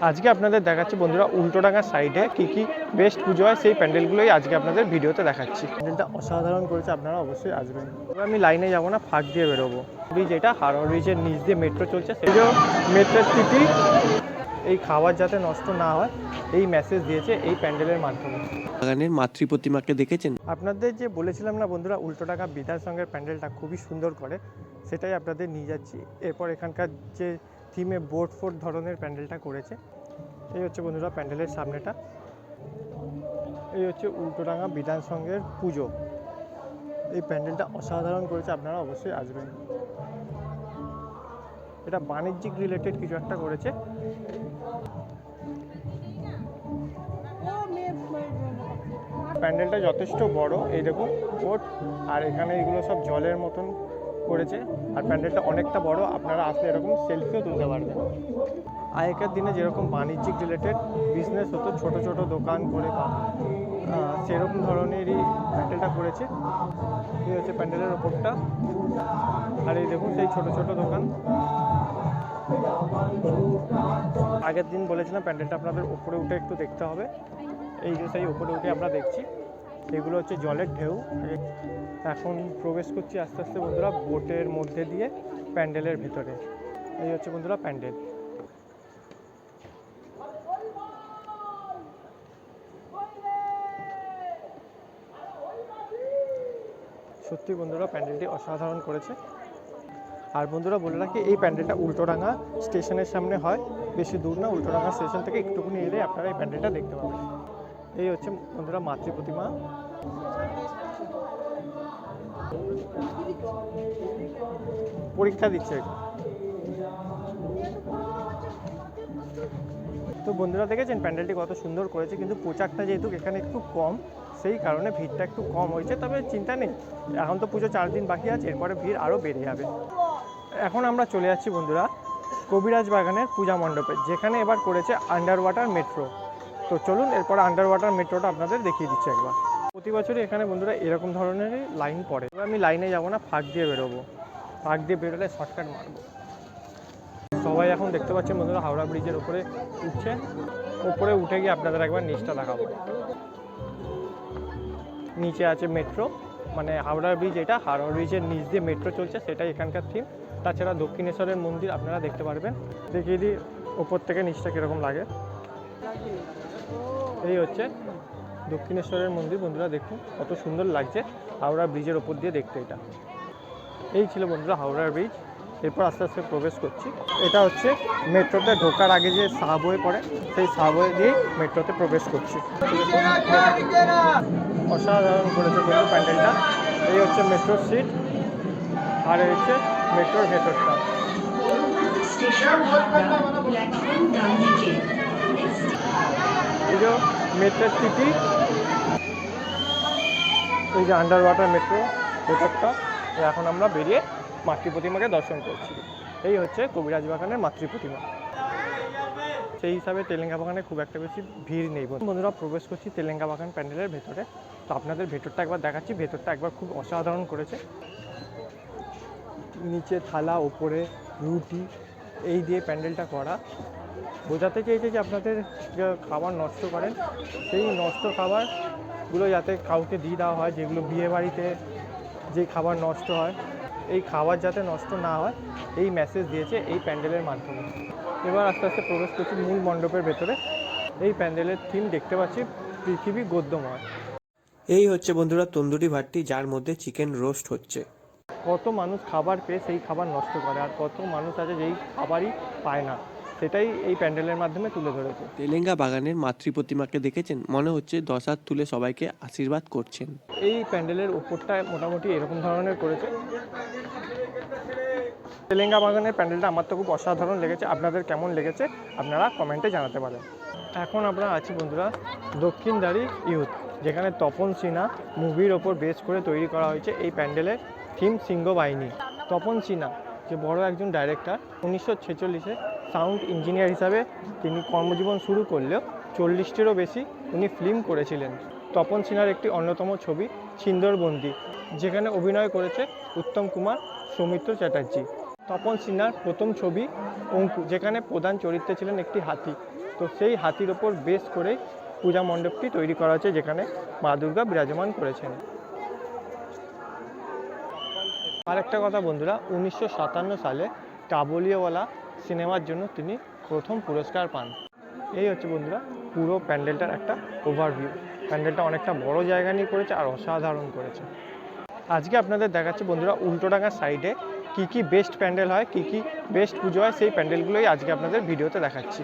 আজকে আপনাদের দেখাচ্ছি বন্ধুরা উল্টোডাঙ্গার সাইডে কি কি বেস্ট পুজো হয় সেই প্যান্ডেলগুলোই আজকে আপনাদের ভিডিওতে দেখাচ্ছি। প্যান্ডেলটা অসাধারণ করেছে আপনারা অবশ্যই আসবেন। আমি লাইনে যাব না ফাঁক দিয়ে বেরোবো। ব্রিজ এটা হাওড়া ব্রিজের নিচ দিয়ে মেট্রো চলছে সেই যে মেট্রোর টিটি এই খাবার যাতে নষ্ট না হয় এই মেসেজ দিয়েছে এই প্যান্ডেলের মাধ্যমে। বাগানের মাতৃ প্রতিমাকে দেখেছেন? আপনাদের যে বলেছিলাম না বন্ধুরা উল্টো টাকা বিধান সঙ্গের প্যান্ডেলটা খুবই সুন্দর করে সেটাই আপনাদের নিয়ে যাচ্ছি। এরপর এখানকার যে থিমে বোট ফোর্ট ধরনের প্যান্ডেলটা করেছে। এই হচ্ছে বন্ধুরা প্যান্ডেলের সামনেটা। এই হচ্ছে উল্টোডাঙ্গা বিধান সঙ্গের পুজো। এই প্যান্ডেলটা অসাধারণ করেছে, আপনারা অবশ্যই আসবেন। এটা বাণিজ্যিক রিলেটেড কিছু একটা করেছে। প্যান্ডেলটা যথেষ্ট বড়, এই দেখুন কোট আর এখানে এগুলো সব জলের মতন করেছে আর প্যান্ডেলটা অনেকটা বড়, আপনারা আসলে এরকম সেলফিও তুলতে পারবেন। আগেকার দিনে যেরকম বাণিজ্যিক রিলেটেড বিজনেস হতো, ছোট ছোট দোকান করে বা সেরকম ধরনেরই প্যান্ডেলটা করেছে। এই হচ্ছে প্যান্ডেলের ওপরটা। আর এই দেখুন সেই ছোট ছোট দোকান। আগের দিন বলেছিলাম প্যান্ডেলটা আপনাদের উপরে উঠে একটু দেখতে হবে। এই যে সেই উপরে উঠে আমরা দেখছি। এগুলো হচ্ছে জলের ঢেউ। এখন প্রবেশ করছি আস্তে আস্তে বন্ধুরা বোটের মধ্যে দিয়ে প্যান্ডেলের ভেতরে। এই হচ্ছে বন্ধুরা প্যান্ডেল। সত্যি বন্ধুরা প্যান্ডেলটি অসাধারণ করেছে। আর বন্ধুরা বলে রাখি, এই প্যান্ডেলটা উল্টোডাঙ্গা স্টেশনের সামনে হয়। বেশি দূর না, উল্টোডাঙ্গা স্টেশন থেকে একটুখানি এলে আপনারা এই প্যান্ডেলটা দেখতে পাবেন। এই হচ্ছে বন্ধুরা মাতৃ প্রতিমা। পরীক্ষা দিচ্ছে। তো বন্ধুরা দেখেছেন, প্যান্ডেলটি কত সুন্দর করেছে, কিন্তু পোচাকটা যেহেতু এখানে একটু কম, সেই কারণে ভিড়টা একটু কম হয়েছে। তবে চিন্তা নেই, এখন তো পুজো চার দিন বাকি আছে, এরপরে ভিড় আরও বেড়ে যাবে। এখন আমরা চলে যাচ্ছি বন্ধুরা, কবিরাজ বাগানের পূজা মণ্ডপে, যেখানে এবার করেছে আন্ডার ওয়াটার মেট্রো তো চলুন, এরপর আন্ডার ওয়াটার মেট্রোটা আপনাদের দেখিয়ে দিচ্ছি একবার। প্রতি বছরই এখানে বন্ধুরা এরকম ধরনেরই লাইন পড়ে। এবার আমি লাইনে যাব না, ফাঁক দিয়ে বেরোবো। ফাঁক দিয়ে বেরোলে শর্টকাট মারবো। সবাই এখন দেখতে পাচ্ছেন বন্ধুরা, হাওড়া ব্রিজের উপরে উঠছে। উপরে উঠে গিয়ে আপনাদের একবার নিচটা দেখাবো। নিচে আছে মেট্রো মানে হাওড়া ব্রিজ এটা। হাওড়া ব্রিজের নিচ দিয়ে মেট্রো চলছে, সেটাই এখানকার থিম তাছাড়া দক্ষিণেশ্বরের মন্দির আপনারা দেখতে পারবেন। দেখিয়ে দিই ওপর থেকে নিচটা কীরকম লাগে। এই হচ্ছে দক্ষিণেশ্বরের মন্দির বন্ধুরা দেখুন কত সুন্দর লাগছে হাওড়া ব্রিজের ওপর দিয়ে দেখতে এটা এই ছিল বন্ধুরা হাওড়ার ব্রিজ এরপর আস্তে আস্তে প্রবেশ করছি এটা হচ্ছে মেট্রোতে ঢোকার আগে যে সাবওয়ে পড়ে সেই সাবওয়ে দিয়ে মেট্রোতে প্রবেশ করছি অসাধারণ করেছে বন্ধু প্যান্ডেলটা এই হচ্ছে মেট্রোর সিট আর এই হচ্ছে মেট্রোর ভেতরটা যে সিটি। এই যে আন্ডার ওয়াটার মেট্রো ভেতরটা এখন আমরা বেরিয়ে মাতৃ প্রতিমাকে দর্শন করছি। এই হচ্ছে কবিরাজ বাগানের মাতৃ প্রতিমা। সেই হিসাবে তেলেঙ্গা বাগানে খুব একটা বেশি ভিড় নেই বন্ধুরা, প্রবেশ করছি তেলেঙ্গা বাগান প্যান্ডেলের ভেতরে। তো আপনাদের ভেতরটা একবার দেখাচ্ছি। ভেতরটা একবার খুব অসাধারণ করেছে। নিচে থালা, ওপরে রুটি, এই দিয়ে প্যান্ডেলটা করা। বোঝাতে চেয়েছে যে আপনাদের যে খাবার নষ্ট করেন সেই নষ্ট খাবারগুলো যাতে কাউকে দিয়ে দেওয়া হয় যেগুলো বিয়ে বাড়িতে যে খাবার নষ্ট হয় এই খাবার যাতে নষ্ট না হয় এই মেসেজ দিয়েছে এই প্যান্ডেলের মাধ্যমে। এবার আস্তে আস্তে প্রবেশ করছি মূল মণ্ডপের ভেতরে। এই প্যান্ডেলের থিম দেখতে পাচ্ছি পৃথিবী গদ্যময়। এই হচ্ছে বন্ধুরা তন্দুরি ভাতটি যার মধ্যে চিকেন রোস্ট হচ্ছে। কত মানুষ খাবার পেয়ে সেই খাবার নষ্ট করে আর কত মানুষ আছে যেই খাবারই পায় না। সেটাই এই প্যান্ডেলের মাধ্যমে তুলে ধরেছে। তেলেঙ্গা বাগানের মাতৃ প্রতিমাকে দেখেছেন মনে হচ্ছে দশ হাত তুলে সবাইকে আশীর্বাদ করছেন। এই প্যান্ডেলের উপরটা মোটামুটি এরকম ধরনের করেছে। তেলেঙ্গা বাগানের প্যান্ডেলটা আমার তো খুব অসাধারণ লেগেছে। আপনাদের কেমন লেগেছে? আপনারা কমেন্টে জানাতে পারেন। এখন আমরা আছি বন্ধুরা দক্ষিণদারি ইউথ যেখানে তপন সিনহা মুভির ওপর বেস করে তৈরি করা হয়েছে এই প্যান্ডেলের থিম সিংহ বাহিনী তপন সিনহা যে বড় একজন ডাইরেক্টর উনিশশো ছেচল্লিশে সাউন্ড ইঞ্জিনিয়ার হিসাবে তিনি কর্মজীবন শুরু করলেও চল্লিশটিরও বেশি উনি ফিল্ম করেছিলেন। তপন সিনহার একটি অন্যতম ছবি ছিন্দরবন্দি যেখানে অভিনয় করেছে উত্তম কুমার, সৌমিত্র চ্যাটার্জি। তপন সিনহার প্রথম ছবি অঙ্কু, যেখানে প্রধান চরিত্রে ছিলেন একটি হাতি। তো সেই হাতির ওপর বেস করে পূজা মণ্ডপটি তৈরি করা হয়েছে, যেখানে মা দুর্গা বিরাজমান করেছেন। আর একটা কথা বন্ধুরা, উনিশশো সাতান্ন সালে কাবুলিওয়ালা সিনেমার জন্য তিনি প্রথম পুরস্কার পান। এই হচ্ছে বন্ধুরা পুরো প্যান্ডেলটার একটা ওভারভিউ প্যান্ডেলটা অনেকটা বড় জায়গা নিয়ে করেছে আর অসাধারণ করেছে। আজকে আপনাদের দেখাচ্ছে বন্ধুরা উল্টোডাঙ্গার সাইডে কি কি বেস্ট প্যান্ডেল হয়, কি কি বেস্ট পুজো হয়, সেই প্যান্ডেলগুলোই আজকে আপনাদের ভিডিওতে দেখাচ্ছি।